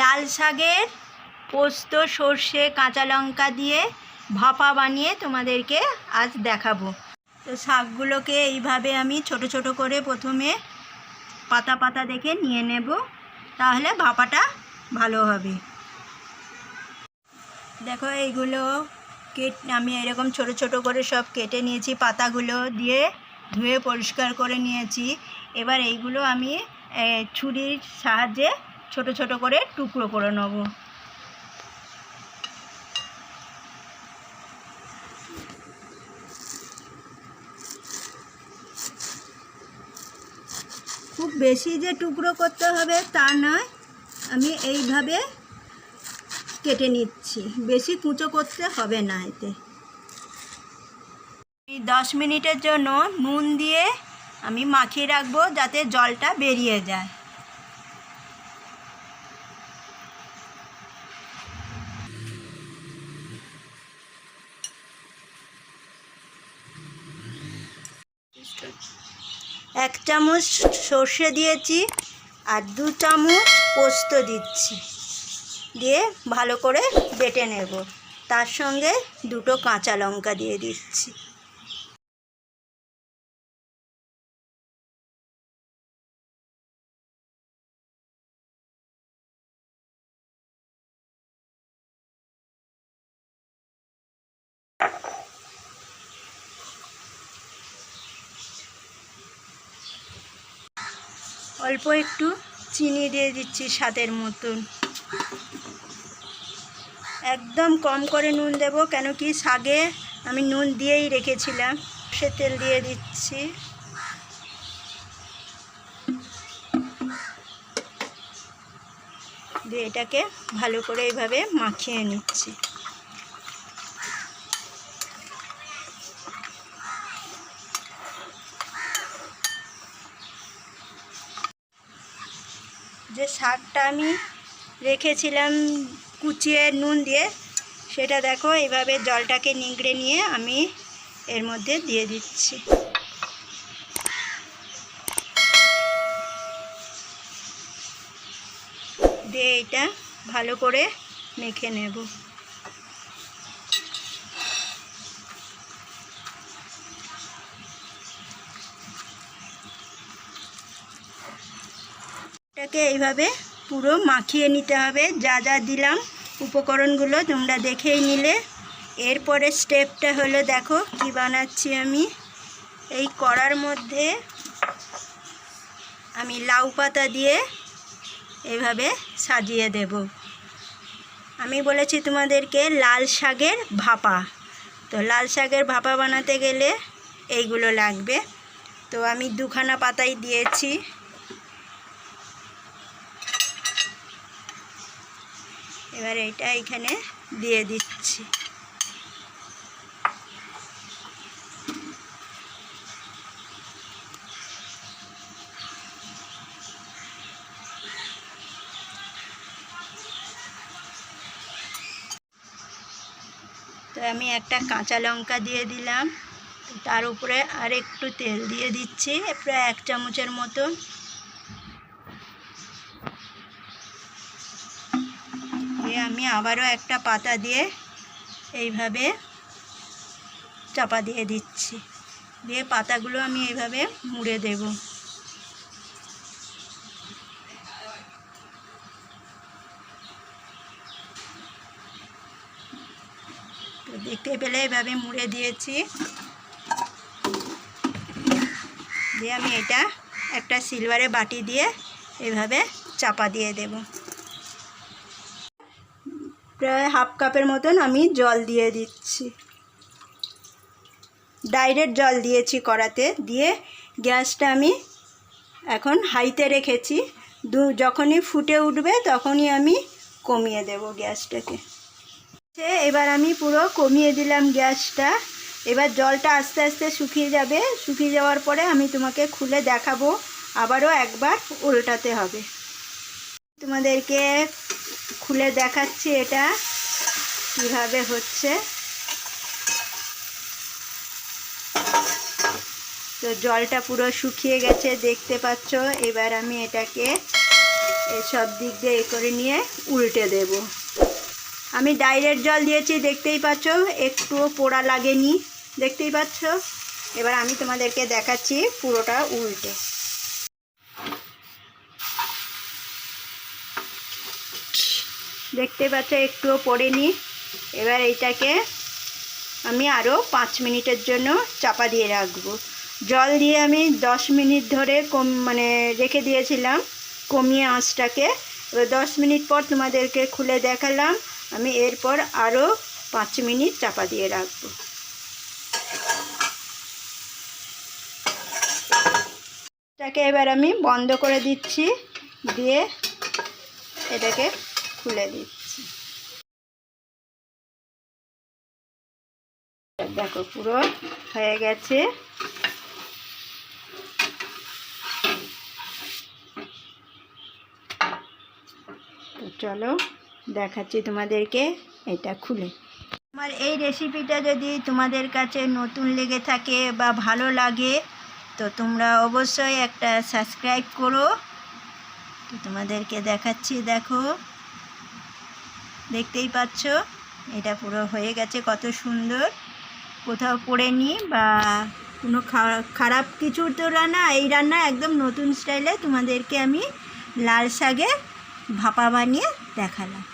লাল শাকের পোস্ত, সর্ষে, কাঁচা লঙ্কা দিয়ে ভাপা বানিয়ে তোমাদেরকে আজ দেখাবো। তো শাকগুলোকে এইভাবে আমি ছোট ছোট করে প্রথমে পাতা পাতা দেখে নিয়ে নেব, তাহলে ভাপাটা ভালো হবে। দেখো, এইগুলো কেট, আমি এরকম ছোট ছোট করে সব কেটে নিয়েছি, পাতাগুলো দিয়ে ধুয়ে পরিষ্কার করে নিয়েছি। এবার এইগুলো আমি ছুরির সাহায্যে ছোট ছোট করে টুকরো করে নেব। খুব বেশি যে টুকরো করতে হবে তা নয়, আমি এইভাবে কেটে নিচ্ছি। বেশি কুঁচো করতে হবে না এতে। দশ মিনিটের জন্য নুন দিয়ে আমি মাখিয়ে রাখব যাতে জলটা বেরিয়ে যায়। এক চামচ সর্ষে দিয়েছি আর দু চামচ পোস্ত দিচ্ছি। দিয়ে ভালো করে বেটে নেব। তার সঙ্গে দুটো কাঁচা লঙ্কা দিয়ে দিচ্ছি। অল্প একটু চিনি দিয়ে দিচ্ছি স্বাদের মতন। একদম কম করে নুন দেব, কেন কি শাগে আমি নুন দিয়েই রেখেছিলাম। সে তেল দিয়ে দিচ্ছি। দিয়ে এটাকে ভালো করে এইভাবে মাখিয়ে নিচ্ছি। যে শাকটা আমি রেখেছিলাম কুচিয়ে নুন দিয়ে, সেটা দেখো এভাবে জলটাকে নিংড়ে নিয়ে আমি এর মধ্যে দিয়ে দিচ্ছি। দিয়ে এটা ভালো করে মেখে নেব। এটাকে এইভাবে পুরো মাখিয়ে নিতে হবে। যা যা দিলাম উপকরণগুলো তোমরা দেখেই নিলে। এরপরে স্টেপটা হলো দেখো কি বানাচ্ছি আমি। এই কড়ার মধ্যে আমি লাউ পাতা দিয়ে এভাবে সাজিয়ে দেব। আমি বলেছি তোমাদেরকে লাল শাকের ভাপা। তো লাল শাকের ভাপা বানাতে গেলে এইগুলো লাগবে। তো আমি দুখানা পাতাই দিয়েছি। এবার এটা এখানে দিয়ে দিচ্ছি। তো আমি একটা কাঁচা লঙ্কা দিয়ে দিলাম। তার উপরে আর একটু তেল দিয়ে দিচ্ছি, প্রায় এক চামচের মতো দিয়ে আমি আবারও একটা পাতা দিয়ে এইভাবে চাপা দিয়ে দিচ্ছি। দিয়ে পাতাগুলো আমি এইভাবে মুড়ে দেব। দেখতে পেলে এইভাবে মুড়ে দিয়েছি। দিয়ে আমি এটা একটা সিলভারে বাটি দিয়ে এইভাবে চাপা দিয়ে দেবো। প্রায় হাফ কাপের মতন আমি জল দিয়ে দিচ্ছি। ডাইরেক্ট জল দিয়েছি কড়াতে। দিয়ে গ্যাসটা আমি এখন হাইতে রেখেছি। দু, যখনই ফুটে উঠবে তখনই আমি কমিয়ে দেব গ্যাসটাকে। সে, এবার আমি পুরো কমিয়ে দিলাম গ্যাসটা। এবার জলটা আস্তে আস্তে শুকিয়ে যাবে। শুকিয়ে যাওয়ার পরে আমি তোমাকে খুলে দেখাবো। আবারও একবার উল্টাতে হবে। তোমাদেরকে খুলে দেখাচ্ছি এটা কীভাবে হচ্ছে। তো জলটা পুরো শুকিয়ে গেছে, দেখতে পাচ্ছ? এবার আমি এটাকে এসব দিক দিয়ে এ করে নিয়ে উল্টে দেব। আমি ডাইরেক্ট জল দিয়েছি, দেখতেই পাচ্ছ? একটুও পোড়া লাগেনি, দেখতেই পাচ্ছ? এবার আমি তোমাদেরকে দেখাচ্ছি পুরোটা উল্টে। দেখতে পাচ্ছ, একটুও পড়েনি। এবার এইটাকে আমি আরও পাঁচ মিনিটের জন্য চাপা দিয়ে রাখব। জল দিয়ে আমি দশ মিনিট ধরে কম মানে রেখে দিয়েছিলাম কমিয়ে আঁচটাকে। এবার দশ মিনিট পর তোমাদেরকে খুলে দেখালাম। আমি এরপর আরও পাঁচ মিনিট চাপা দিয়ে রাখব। এটাকে এবার আমি বন্ধ করে দিচ্ছি। দিয়ে এটাকে খুলে দিচ্ছি। দেখো, পুরো হয়ে গেছে। তো চলো দেখাচ্ছি তোমাদেরকে এটা খুলে। আমার এই রেসিপিটা যদি তোমাদের কাছে নতুন লেগে থাকে বা ভালো লাগে, তো তোমরা অবশ্যই একটা সাবস্ক্রাইব করো। তোমাদেরকে দেখাচ্ছি, দেখো। দেখতেই পাচ্ছ? এটা পুরো হয়ে গেছে কত সুন্দর। কোথাও পড়েনি বা কোনো খারাপ কিছুর তো রান্না, এই রান্না একদম নতুন স্টাইলে তোমাদেরকে আমি লাল শাকে ভাপা বানিয়ে দেখালাম।